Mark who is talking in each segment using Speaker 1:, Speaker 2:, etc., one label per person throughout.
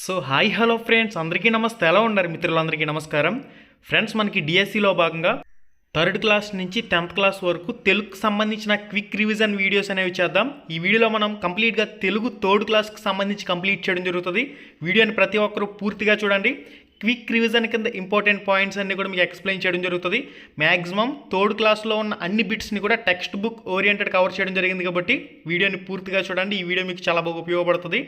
Speaker 1: So hi hello friends. అందరికీ నమస్తే. ఎలా ఉన్నారు మిత్రులందరికీ నమస్కారం? ఫ్రెండ్స్ మనకి డిఎస్సిలో భాగంగా థర్డ్ క్లాస్ నుంచి టెన్త్ క్లాస్ వరకు తెలుగుకు సంబంధించిన క్విక్ రివిజన్ వీడియోస్ అనేవి చేద్దాం. ఈ వీడియోలో మనం కంప్లీట్గా తెలుగు థర్డ్ క్లాస్కి సంబంధించి కంప్లీట్ చేయడం జరుగుతుంది. వీడియోని ప్రతి ఒక్కరూ పూర్తిగా చూడండి. క్విక్ రివిజన్ కింద ఇంపార్టెంట్ పాయింట్స్ అన్ని కూడా మీకు ఎక్స్ప్లెయిన్ చేయడం జరుగుతుంది. మ్యాక్సిమం థర్డ్ క్లాస్లో ఉన్న అన్ని బిట్స్ని కూడా టెక్స్ట్ బుక్ ఓరియంటెడ్ కవర్ చేయడం జరిగింది కాబట్టి వీడియోని పూర్తిగా చూడండి. ఈ వీడియో మీకు చాలా బాగా ఉపయోగపడుతుంది.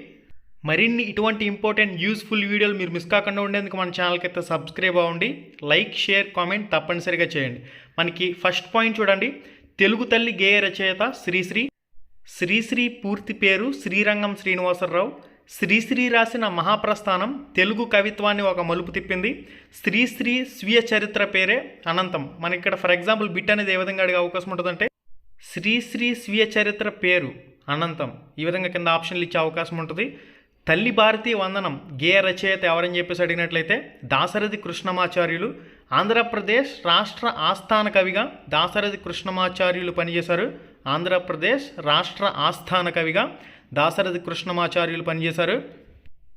Speaker 1: మరిన్ని ఇటువంటి ఇంపార్టెంట్ యూస్ఫుల్ వీడియోలు మీరు మిస్ కాకుండా ఉండేందుకు మన ఛానల్కి అయితే సబ్స్క్రైబ్ అవ్వండి. లైక్ షేర్ కామెంట్ తప్పనిసరిగా చేయండి. మనకి ఫస్ట్ పాయింట్ చూడండి. తెలుగు తల్లి గేయ రచయిత శ్రీశ్రీ శ్రీశ్రీ పూర్తి పేరు శ్రీరంగం శ్రీనివాసరావు. శ్రీశ్రీ రాసిన మహాప్రస్థానం తెలుగు కవిత్వాన్ని ఒక మలుపు తిప్పింది. శ్రీశ్రీ స్వీయ చరిత్ర పేరే అనంతం. మనకి ఇక్కడ ఫర్ ఎగ్జాంపుల్ బిట్ అనేది ఏ విధంగా అడిగే అవకాశం ఉంటుందంటే శ్రీశ్రీ స్వీయ చరిత్ర పేరు అనంతం. ఈ విధంగా కింద ఆప్షన్లు ఇచ్చే అవకాశం ఉంటుంది. తల్లి భారతి వందనం గేయ రచయిత ఎవరని చెప్పేసి అడిగినట్లయితే దాశరథి కృష్ణమాచార్యులు ఆంధ్రప్రదేశ్ రాష్ట్ర ఆస్థాన కవిగా దాశరథి కృష్ణమాచార్యులు పనిచేశారు. ఆంధ్రప్రదేశ్ రాష్ట్ర ఆస్థాన కవిగా దాశరథి కృష్ణమాచార్యులు పనిచేశారు.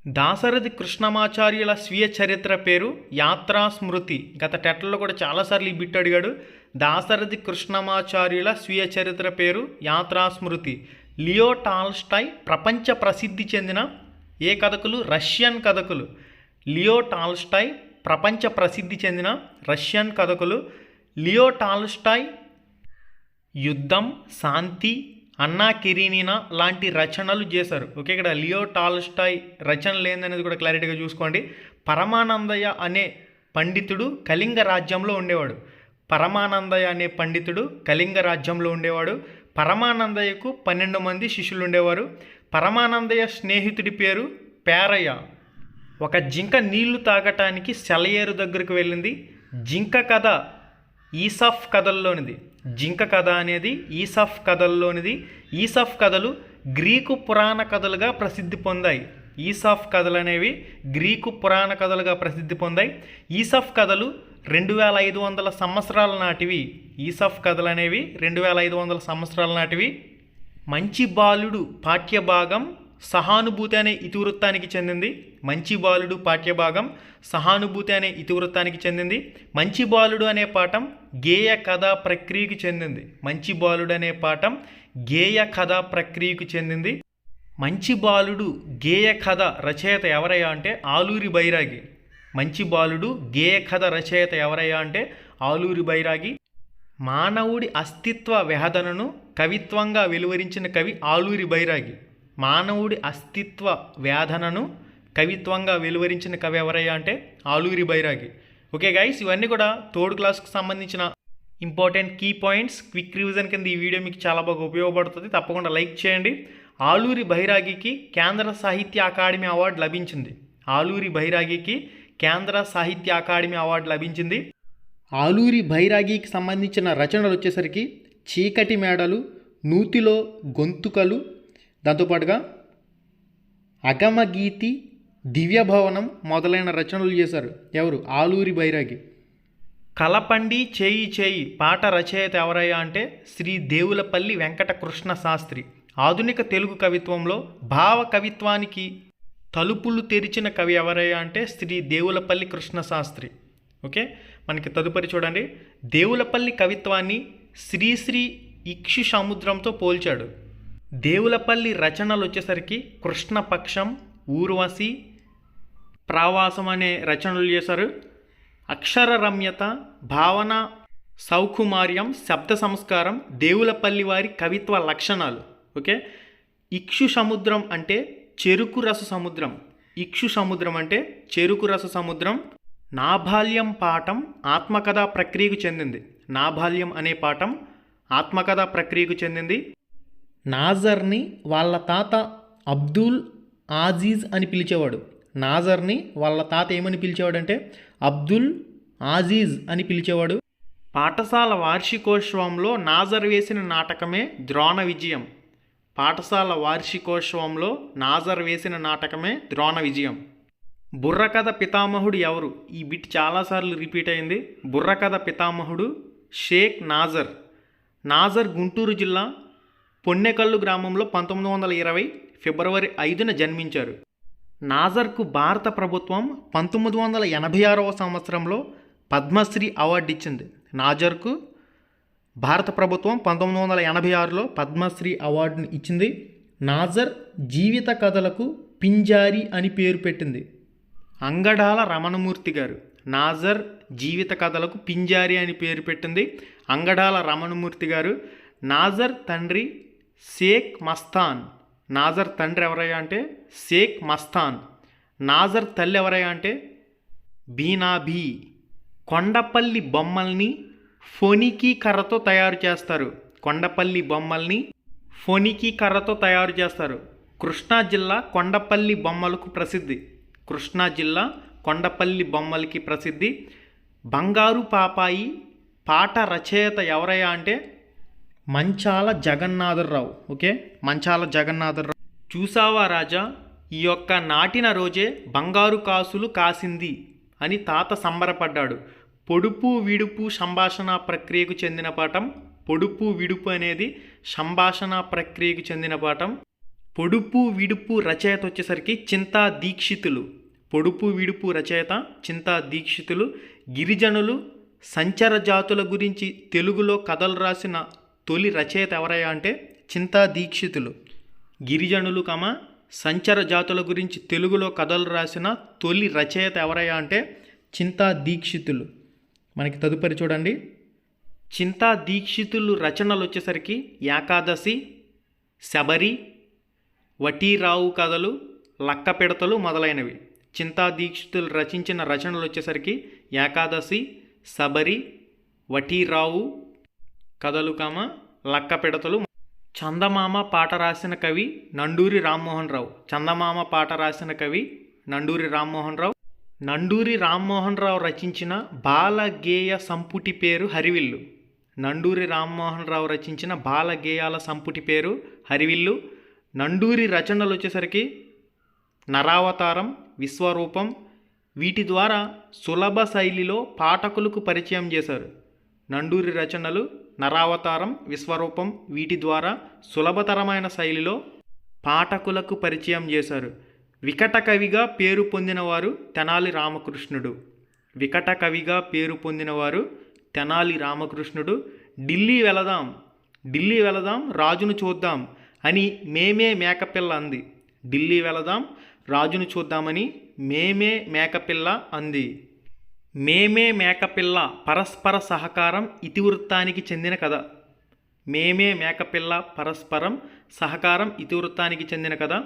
Speaker 1: దాశరథి కృష్ణమాచార్యుల స్వీయ చరిత్ర పేరు యాత్రా స్మృతి. గత టెట్లలో కూడా చాలాసార్లు ఈ బిట్ అడిగాడు. దాశరథి కృష్ణమాచార్యుల స్వీయ చరిత్ర పేరు యాత్రా స్మృతి. లియో టాల్స్టాయ్ ప్రపంచ ప్రసిద్ధి చెందిన ఏ కథకులు? రష్యన్ కథకులు. లియో టాల్స్టాయ్ ప్రపంచ ప్రసిద్ధి చెందిన రష్యన్ కథకులు. లియో టాల్స్టాయ్ యుద్ధం శాంతి అన్నా కిరీనినా లాంటి రచనలు చేశారు. ఓకే ఇక్కడ లియో టాల్స్టాయ్ రచనలు ఏందనేది కూడా క్లారిటీగా చూసుకోండి. పరమానందయ్య అనే పండితుడు కళింగ రాజ్యంలో ఉండేవాడు. పరమానందయ్య అనే పండితుడు కళింగ రాజ్యంలో ఉండేవాడు. పరమానందయ్యకు పన్నెండు మంది శిష్యులు ఉండేవారు. పరమానందయ్య స్నేహితుడి పేరు పేరయ్య. ఒక జింక నీళ్ళు తాగటానికి సెలయేరు దగ్గరకు వెళ్ళింది. జింక కథ ఈసఫ్ కథల్లోనిది. జింక కథ అనేది ఈసఫ్ కథల్లోనిది. ఈసఫ్ కథలు గ్రీకు పురాణ కథలుగా ప్రసిద్ధి పొందాయి. ఈసఫ్ కథలు అనేవి గ్రీకు పురాణ కథలుగా ప్రసిద్ధి పొందాయి. ఈసఫ్ కథలు రెండు వేల ఐదు వందల సంవత్సరాల నాటివి. ఈసఫ్ కథలు అనేవి రెండు వేల ఐదు వందల సంవత్సరాల నాటివి. మంచి బాలుడు పాఠ్యభాగం సహానుభూతి అనే ఇతివృత్తానికి చెందింది. మంచి బాలుడు పాఠ్యభాగం సహానుభూతి అనే ఇతివృత్తానికి చెందింది. మంచి బాలుడు అనే పాఠం గేయ కథా ప్రక్రియకు చెందింది. మంచి బాలుడు అనే పాఠం గేయ కథా ప్రక్రియకు చెందింది. మంచి బాలుడు గేయ కథ రచయిత ఎవరయ్యా అంటే ఆలూరి బైరాగి. మంచి బాలుడు గేయ కథ రచయిత ఎవరయ్యా అంటే ఆలూరి బైరాగి. మానవుడి అస్తిత్వ వేదనను కవిత్వంగా వెలువరించిన కవి ఆలూరి బైరాగి. మానవుడి అస్తిత్వ వేదనను కవిత్వంగా వెలువరించిన కవి ఎవరయ్యా అంటే ఆలూరి బైరాగి. ఓకే గైస్ ఇవన్నీ కూడా థర్డ్ క్లాస్కి సంబంధించిన important key points. Quick revision కింద ఈ వీడియో మీకు చాలా బాగా ఉపయోగపడుతుంది. తప్పకుండా లైక్ చేయండి. ఆలూరి బైరాగికి కేంద్ర సాహిత్య అకాడమీ అవార్డు లభించింది. ఆలూరి బైరాగికి కేంద్ర సాహిత్య అకాడమీ అవార్డు లభించింది. ఆలూరి భైరాగికి సంబంధించిన రచనలు వచ్చేసరికి చీకటి మేడలు నూతిలో గొంతుకలు దాంతోపాటుగా అగమగీతి దివ్యభవనం మొదలైన రచనలు చేశారు. ఎవరు? ఆలూరి బైరాగి. కలపండి చేయి చేయి పాట రచయిత ఎవరయ్యా అంటే శ్రీ దేవులపల్లి వెంకట కృష్ణ శాస్త్రి. ఆధునిక తెలుగు కవిత్వంలో భావ కవిత్వానికి తలుపులు తెరిచిన కవి ఎవరయ్యా అంటే శ్రీ దేవులపల్లి కృష్ణ శాస్త్రి. ఓకే? మనకి తదుపరి చూడండి. దేవులపల్లి కవిత్వాన్ని శ్రీశ్రీ ఇక్షు సముద్రంతో పోల్చాడు. దేవులపల్లి రచనలు వచ్చేసరికి కృష్ణపక్షం ఊర్వశి ప్రావాసం అనే రచనలు చేశారు. అక్షర రమ్యత భావన సౌకుమార్యం శబ్ద సంస్కారం దేవులపల్లి వారి కవిత్వ లక్షణాలు. ఓకే? ఇక్షు సముద్రం అంటే చెరుకు రస సముద్రం. ఇక్షు సముద్రం అంటే చెరుకు రస సముద్రం. నాబాల్యం పాఠం ఆత్మకథా ప్రక్రియకు చెందింది. నాబాల్యం అనే పాఠం ఆత్మకథా ప్రక్రియకు చెందింది. నాజర్ని వాళ్ళ తాత అబ్దుల్ ఆజీజ్ అని పిలిచేవాడు. నాజర్ని వాళ్ళ తాత ఏమని పిలిచేవాడంటే అబ్దుల్ ఆజీజ్ అని పిలిచేవాడు. పాఠశాల వార్షికోత్సవంలో నాజర్ వేసిన నాటకమే ద్రోణ విజయం. పాఠశాల వార్షికోత్సవంలో నాజర్ వేసిన నాటకమే ద్రోణ విజయం. బుర్రకథ పితామహుడు ఎవరు? ఈ బిట్ చాలాసార్లు రిపీట్ అయింది. బుర్రకథ పితామహుడు షేక్ నాజర్. నాజర్ గుంటూరు జిల్లా పొన్నెకల్లు గ్రామంలో పంతొమ్మిది వందల ఇరవై ఫిబ్రవరి ఐదున జన్మించారు. నాజర్కు భారత ప్రభుత్వం పంతొమ్మిది వందల ఎనభై ఆరవ సంవత్సరంలో పద్మశ్రీ అవార్డు ఇచ్చింది. నాజర్కు భారత ప్రభుత్వం పంతొమ్మిది వందల ఎనభై ఆరులో పద్మశ్రీ అవార్డును ఇచ్చింది. నాజర్ జీవిత కథలకు పింజారి అని పేరు పెట్టింది. అంగడాల రమణమూర్తి గారు. నాజర్ జీవిత కథలకు పింజారి అని పేరు పెట్టింది అంగడాల రమణమూర్తి గారు. నాజర్ తండ్రి షేక్ మస్తాన్. నాజర్ తండ్రి ఎవరయ్యా అంటే షేక్ మస్తాన్. నాజర్ తల్లి ఎవరయ్యా అంటే బీనాబీ కొండపల్లి బొమ్మల్ని ఫొనికి కర్రతో తయారు చేస్తారు. కొండపల్లి బొమ్మల్ని ఫొనికి కర్రతో తయారు చేస్తారు. కృష్ణా జిల్లా కొండపల్లి బొమ్మలకు ప్రసిద్ధి. కృష్ణా జిల్లా కొండపల్లి బొమ్మలకి ప్రసిద్ధి. బంగారు పాపాయి పాట రచయిత ఎవరయ్యా అంటే మంచాల జగన్నాథరావు. ఓకే? మంచాల జగన్నాథరావు. చూసావా రాజా? ఈ యొక్క నాటిన రోజే బంగారు కాసులు కాసింది అని తాత సంబరపడ్డాడు. పొడుపు విడుపు సంభాషణ ప్రక్రియకు చెందిన పాఠం. పొడుపు విడుపు అనేది సంభాషణ ప్రక్రియకు చెందిన పాఠం. పొడుపు విడుపు రచయిత వచ్చేసరికి చింతా దీక్షితులు. పొడుపు విడుపు రచయిత చింతా దీక్షితులు గిరిజనులు సంచర జాతుల గురించి తెలుగులో కథలు రాసిన తొలి రచయిత ఎవరయ్యా అంటే చింతా దీక్షితులు. గిరిజనులు కమ సంచర జాతుల గురించి తెలుగులో కథలు రాసిన తొలి రచయిత ఎవరయ్యా అంటే చింతా దీక్షితులు. మనకి తదుపరి చూడండి. చింతా దీక్షితులు రచనలు వచ్చేసరికి ఏకాదశి శబరి వటీరావు కథలు లక్క పిడతలు మొదలైనవి. చింతా దీక్షితులు రచించిన రచనలు వచ్చేసరికి ఏకాదశి శబరి వటీరావు కథలు కామ లక్క పిడతలు చందమామ పాట రాసిన కవి నండూరి రామ్మోహన్ రావు. చందమామ పాట రాసిన కవి నండూరి రామ్మోహన్ రావు. నండూరి రామ్మోహన్ రావు రచించిన బాలగేయ సంపుటి పేరు హరివిల్లు. నండూరి రామ్మోహన్ రావు రచించిన బాలగేయాల సంపుటి పేరు హరివిల్లు. నండూరి రచనలు వచ్చేసరికి నరావతారం విశ్వరూపం వీటి ద్వారా సులభ శైలిలో పాఠకులకు పరిచయం చేశారు. నండూరి రచనలు నరావతారం విశ్వరూపం వీటి ద్వారా సులభతరమైన శైలిలో పాఠకులకు పరిచయం చేశారు. వికట కవిగా పేరు పొందినవారు తెనాలి రామకృష్ణుడు. వికట కవిగా పేరు పొందినవారు తెనాలి రామకృష్ణుడు. ఢిల్లీ వెళదాం ఢిల్లీ వెళదాం రాజును చూద్దాం అని మేమే మేకపిల్ల అంది. ఢిల్లీ వెళదాం రాజును చూద్దామని మేమే మేకపిల్ల అంది. మేమే మేకపిల్ల పరస్పర సహకారం ఇతివృత్తానికి చెందిన కథ. మేమే మేకపిల్ల పరస్పరం సహకారం ఇతివృత్తానికి చెందిన కథ.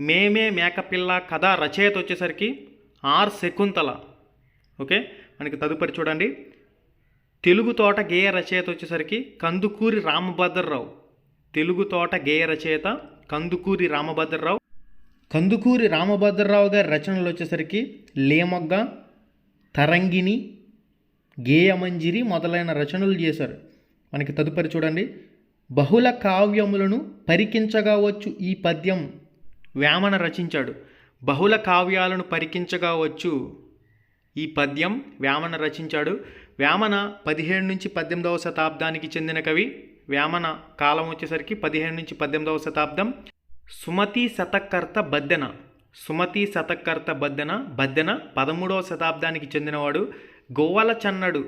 Speaker 1: మేమే మేకపిల్ల కథ రచయిత వచ్చేసరికి ఆర్ శకుంతల. ఓకే? మనకి తదుపరి చూడండి. తెలుగు తోట గేయ రచయిత వచ్చేసరికి కందుకూరి రామభద్రరావు. తెలుగు తోట గేయ రచయిత కందుకూరి రామభద్రరావు. కందుకూరి రామభద్రరావు గారి రచనలు వచ్చేసరికి లేమొగ్గ తరంగిణి గేయమంజిరి మొదలైన రచనలు చేశారు. మనకి తదుపరి చూడండి. బహుళ కావ్యములను పరికించగా వచ్చు ఈ పద్యం వేమన రచించాడు. బహుళ కావ్యాలను పరికించగా వచ్చు ఈ పద్యం వేమన రచించాడు. వేమన పదిహేడు నుంచి పద్దెనిమిదవ శతాబ్దానికి చెందిన కవి వేమన కాలం వచ్చేసరికి పదిహేడు నుంచి పద్దెనిమిదవ శతాబ్దం. సుమతి శతకర్త బద్దెన. సుమతి శతకర్త బద్దెన బద్దెన పదమూడవ శతాబ్దానికి చెందినవాడు. గోవల చన్నడు.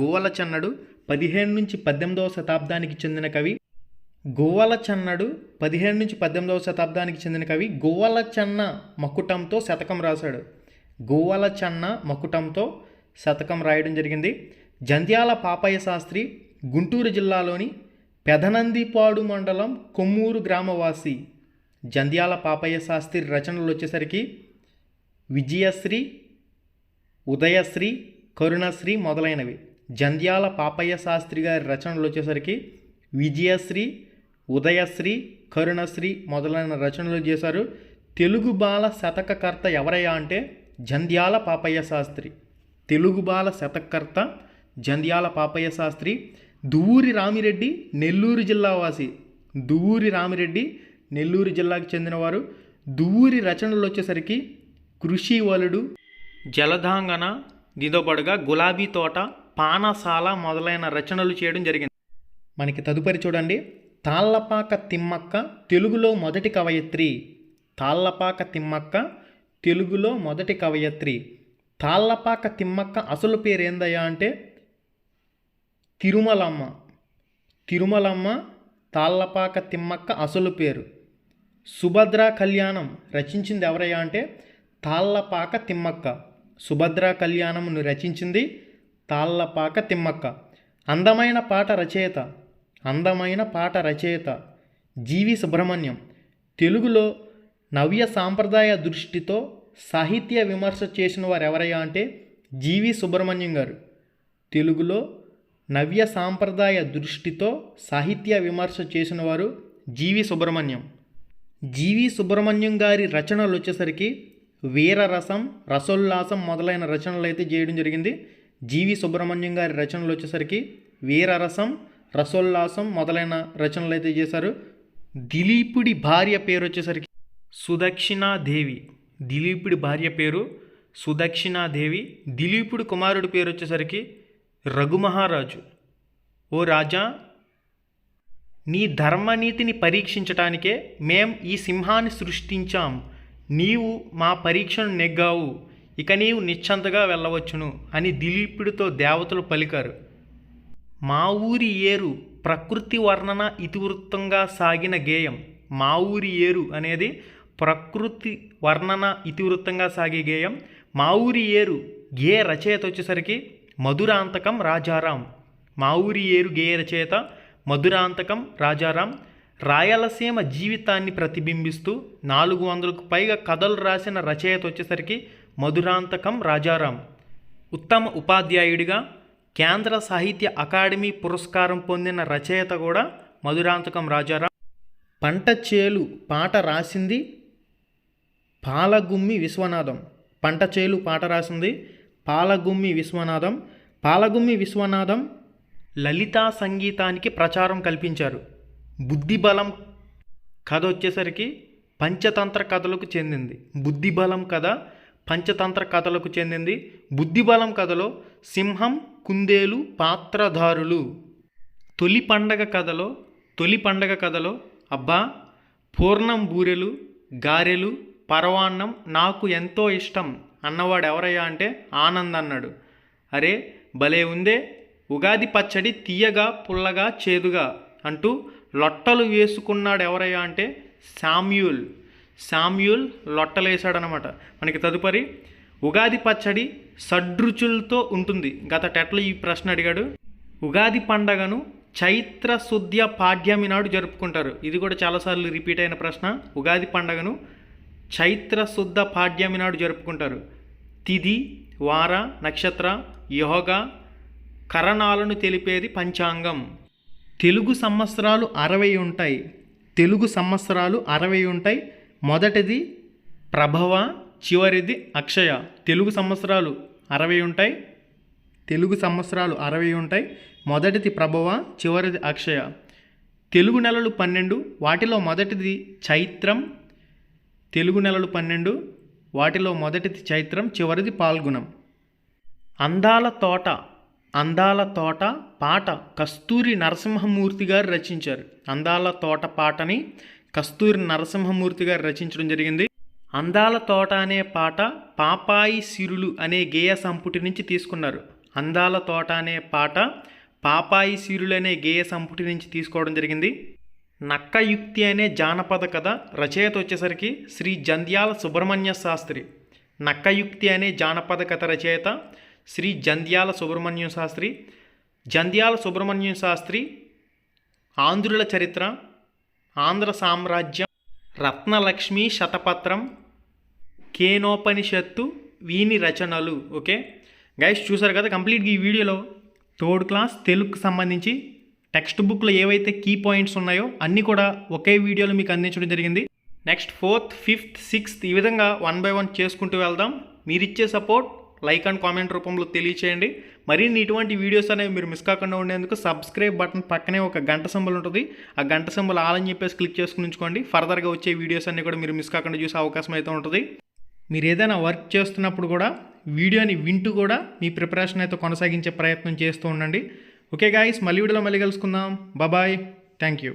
Speaker 1: గోవల చన్నడు పదిహేను నుంచి పద్దెనిమిదవ శతాబ్దానికి చెందిన కవి. గోవల చన్నడు పదిహేను నుంచి పద్దెనిమిదవ శతాబ్దానికి చెందిన కవి. గోవల చన్న మకుటంతో శతకం రాశాడు. గోవల చన్న మకుటంతో శతకం రాయడం జరిగింది. జంధ్యాల పాపయ్య శాస్త్రి గుంటూరు జిల్లాలోని పెదనందిపాడు మండలం కొమ్మూరు గ్రామవాసి జంధ్యాల పాపయ్య శాస్త్రి రచనలు వచ్చేసరికి విజయశ్రీ ఉదయశ్రీ కరుణశ్రీ మొదలైనవి. జంధ్యాల పాపయ్య శాస్త్రి గారి రచనలు వచ్చేసరికి విజయశ్రీ ఉదయశ్రీ కరుణశ్రీ మొదలైన రచనలు చేశారు. తెలుగు బాల శతకకర్త ఎవరయ్యా అంటే జంధ్యాల పాపయ్య శాస్త్రి. తెలుగు బాల శతకర్త జంధ్యాల పాపయ్య శాస్త్రి. దువ్వూరి రామిరెడ్డి నెల్లూరు జిల్లా వాసి. దువ్వూరి రామిరెడ్డి నెల్లూరు జిల్లాకు చెందినవారు. దువ్వూరి రచనలు వచ్చేసరికి కృషి వలుడు జలధాంగన దిదోబడుగా గులాబీ తోట పానసాల మొదలైన రచనలు చేయడం జరిగింది. మనకి తదుపరి చూడండి. తాళ్ళపాక తిమ్మక్క తెలుగులో మొదటి కవయిత్రి. తాళ్ళపాక తిమ్మక్క తెలుగులో మొదటి కవయత్రి. తాళ్ళపాక తిమ్మక్క అసలు పేరు ఏందయ్యా అంటే తిరుమలమ్మ. తిరుమలమ్మ తాళ్ళపాక తిమ్మక్క అసలు పేరు. సుభద్రా కళ్యాణం రచించింది ఎవరయ్యా అంటే తాళ్ళపాక తిమ్మక్క. సుభద్రా కళ్యాణంను రచించింది తాళ్ళపాక తిమ్మక్క. అందమైన పాట రచయిత. అందమైన పాట రచయిత. జీవి సుబ్రహ్మణ్యం. తెలుగులో నవ్య సాంప్రదాయ దృష్టితో సాహిత్య విమర్శ చేసిన వారు ఎవరయ్యా అంటే జీవి సుబ్రహ్మణ్యం గారు. తెలుగులో నవ్య సాంప్రదాయ దృష్టితో సాహిత్య విమర్శ చేసిన వారు జీవి సుబ్రహ్మణ్యం. జీవి సుబ్రహ్మణ్యం గారి రచనలు వచ్చేసరికి వీరరసం రసోల్లాసం మొదలైన రచనలు అయితే చేయడం జరిగింది. జీవి సుబ్రహ్మణ్యం గారి రచనలు వచ్చేసరికి వీరరసం రసోల్లాసం మొదలైన రచనలు అయితే చేశారు. దిలీపుడి భార్య పేరు వచ్చేసరికి సుదక్షిణాదేవి దిలీపుడి భార్య పేరు సుదక్షిణాదేవి దిలీపుడి కుమారుడి పేరు వచ్చేసరికి రఘుమహారాజు ఓ రాజా నీ ధర్మనీతిని పరీక్షించటానికే మేం ఈ సింహాన్ని సృష్టించాం. నీవు మా పరీక్షను నెగ్గావు. ఇక నీవు నిశ్చంతగా వెళ్ళవచ్చును అని దిలీపుడితో దేవతలు పలికారు. మా ఊరి ఏరు ప్రకృతి వర్ణన ఇతివృత్తంగా సాగిన గేయం. మా ఊరి ఏరు అనేది ప్రకృతి వర్ణన ఇతివృత్తంగా సాగే గేయం. మా ఊరి ఏరు గే రచయిత వచ్చేసరికి మధురాంతకం రాజారాం. మా ఊరి ఏరు గేయ రచయిత మధురాంతకం రాజారాం రాయలసీమ జీవితాన్ని ప్రతిబింబిస్తూ నాలుగు వందలకు పైగా కథలు రాసిన రచయిత వచ్చేసరికి మధురాంతకం రాజారాం. ఉత్తమ ఉపాధ్యాయుడిగా కేంద్ర సాహిత్య అకాడమీ పురస్కారం పొందిన రచయిత కూడా మధురాంతకం రాజారాం. పంట చేలు పాట రాసింది పాలగుమ్మి విశ్వనాథం. పంట చేలు పాట రాసింది పాలగుమ్మి విశ్వనాథం పాలగుమ్మి విశ్వనాథం లలితా సంగీతానికి ప్రచారం కల్పించారు. బుద్ధిబలం కథ వచ్చేసరికి పంచతంత్ర కథలకు చెందింది. బుద్ధిబలం కథ పంచతంత్ర కథలకు చెందింది. బుద్ధిబలం కథలో సింహం కుందేలు పాత్రధారులు. తొలి పండగ కథలో తొలి పండగ కథలో అబ్బా పూర్ణం బూరెలు గారెలు పరవాన్నం నాకు ఎంతో ఇష్టం. అన్నవాడు ఎవరయ్యా అంటే ఆనంద్ అన్నాడు అరే భలే ఉందే ఉగాది పచ్చడి తీయగా పుల్లగా చేదుగా అంటూ లొట్టలు వేసుకున్నాడు ఎవరయ్యా అంటే శామ్యూల్. శామ్యూల్ లొట్టలేసాడనమాట మనకి తదుపరి ఉగాది పచ్చడి సడ్రుచులతో ఉంటుంది. గత టెట్లో ఈ ప్రశ్న అడిగాడు. ఉగాది పండగను చైత్ర శుద్ధ్య పాడ్యమి నాడు జరుపుకుంటారు. ఇది కూడా చాలాసార్లు రిపీట్ అయిన ప్రశ్న. ఉగాది పండగను చైత్ర శుద్ధ పాడ్యమి నాడు జరుపుకుంటారు. తిది వార నక్షత్ర యోగ కరణాలను తెలిపేది పంచాంగం. తెలుగు సంవత్సరాలు అరవై ఉంటాయి. తెలుగు సంవత్సరాలు అరవై ఉంటాయి. మొదటిది ప్రభవ చివరిది అక్షయ. తెలుగు సంవత్సరాలు అరవై ఉంటాయి. తెలుగు సంవత్సరాలు అరవై ఉంటాయి. మొదటిది ప్రభవ చివరిది అక్షయ. తెలుగు నెలలు పన్నెండు. వాటిలో మొదటిది చైత్రం. తెలుగు నెలలు పన్నెండు. వాటిలో మొదటిది చైత్రం చివరిది పాల్గుణం. అందాల తోట అందాల తోట పాట కస్తూరి నరసింహమూర్తి గారు రచించారు. అందాల తోట పాటని కస్తూరి నరసింహమూర్తి గారు రచించడం జరిగింది. అందాల తోట అనే పాట పాపాయి సిరులు అనే గేయ సంపుటి నుంచి తీసుకున్నారు. అందాల తోట అనే పాట పాపాయి సిరులు అనే గేయ సంపుటి నుంచి తీసుకోవడం జరిగింది. నక్కయుక్తి అనే జానపద కథ రచయిత వచ్చేసరికి శ్రీ జంధ్యాల సుబ్రహ్మణ్య శాస్త్రి. నక్కయుక్తి అనే జానపద కథ రచయిత శ్రీ జంధ్యాల సుబ్రహ్మణ్యం శాస్త్రి. జంధ్యాల సుబ్రహ్మణ్యం శాస్త్రి ఆంధ్రుల చరిత్ర ఆంధ్ర సామ్రాజ్యం రత్నలక్ష్మి శతపత్రం కేనోపనిషత్తు వీని రచనలు. ఓకే? గైస్ చూసారు కదా కంప్లీట్గా ఈ వీడియోలో? థర్డ్ క్లాస్ తెలుగుకు సంబంధించి టెక్స్ట్ బుక్లో ఏవైతే కీ పాయింట్స్ ఉన్నాయో అన్నీ కూడా ఒకే వీడియోలో మీకు అందించడం జరిగింది. నెక్స్ట్ ఫోర్త్ ఫిఫ్త్ సిక్స్త్ ఈ విధంగా వన్ బై వన్ చేసుకుంటూ వెళ్దాం. మీరు ఇచ్చే సపోర్ట్ లైక్ అండ్ కామెంట్ రూపంలో తెలియచేయండి. మరిన్ని ఇటువంటి వీడియోస్ అనేవి మీరు మిస్ కాకుండా ఉండేందుకు సబ్స్క్రైబ్ బటన్ పక్కనే ఒక గంట సింబల్ ఉంటుంది. ఆ గంట సింబల్ ఆల్ అని చెప్పేసి క్లిక్ చేసుకుని ఉంచుకోండి. ఫర్దర్గా వచ్చే వీడియోస్ అన్నీ కూడా మీరు మిస్ కాకుండా చూసే అవకాశం అయితే ఉంటుంది. మీరు ఏదైనా వర్క్ చేస్తున్నప్పుడు కూడా వీడియోని వింటూ కూడా మీ ప్రిపరేషన్ అయితే కొనసాగించే ప్రయత్నం చేస్తూ ఉండండి. ఓకే గాయస్ మళ్ళీ వీడియోలో మళ్ళీ కలుసుకుందాం. బాబాయ్ థ్యాంక్ యూ